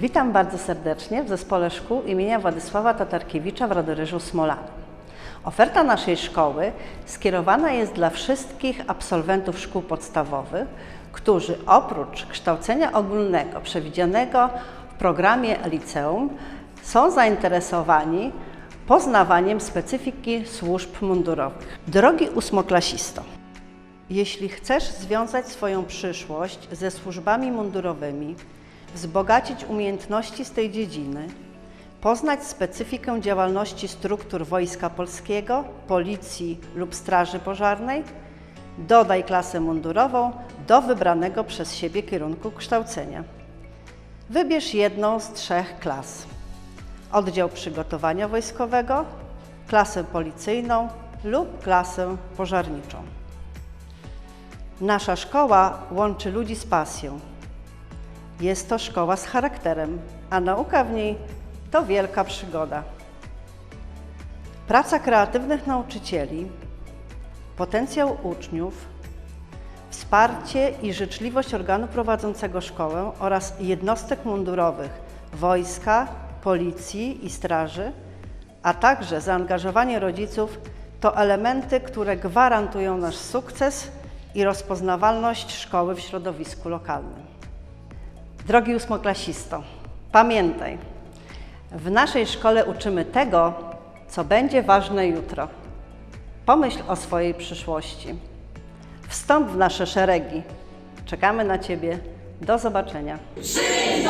Witam bardzo serdecznie w Zespole Szkół imienia Władysława Tatarkiewicza w Radoryżu Smolanu. Oferta naszej szkoły skierowana jest dla wszystkich absolwentów szkół podstawowych, którzy oprócz kształcenia ogólnego przewidzianego w programie liceum są zainteresowani poznawaniem specyfiki służb mundurowych. Drogi ósmoklasisto, jeśli chcesz związać swoją przyszłość ze służbami mundurowymi, wzbogacić umiejętności z tej dziedziny, poznać specyfikę działalności struktur Wojska Polskiego, Policji lub Straży Pożarnej, dodaj klasę mundurową do wybranego przez siebie kierunku kształcenia. Wybierz jedną z trzech klas: oddział przygotowania wojskowego, klasę policyjną lub klasę pożarniczą. Nasza szkoła łączy ludzi z pasją. Jest to szkoła z charakterem, a nauka w niej to wielka przygoda. Praca kreatywnych nauczycieli, potencjał uczniów, wsparcie i życzliwość organu prowadzącego szkołę oraz jednostek mundurowych wojska, policji i straży, a także zaangażowanie rodziców to elementy, które gwarantują nasz sukces i rozpoznawalność szkoły w środowisku lokalnym. Drogi ósmoklasisto, pamiętaj, w naszej szkole uczymy tego, co będzie ważne jutro. Pomyśl o swojej przyszłości. Wstąp w nasze szeregi. Czekamy na Ciebie. Do zobaczenia. Żyć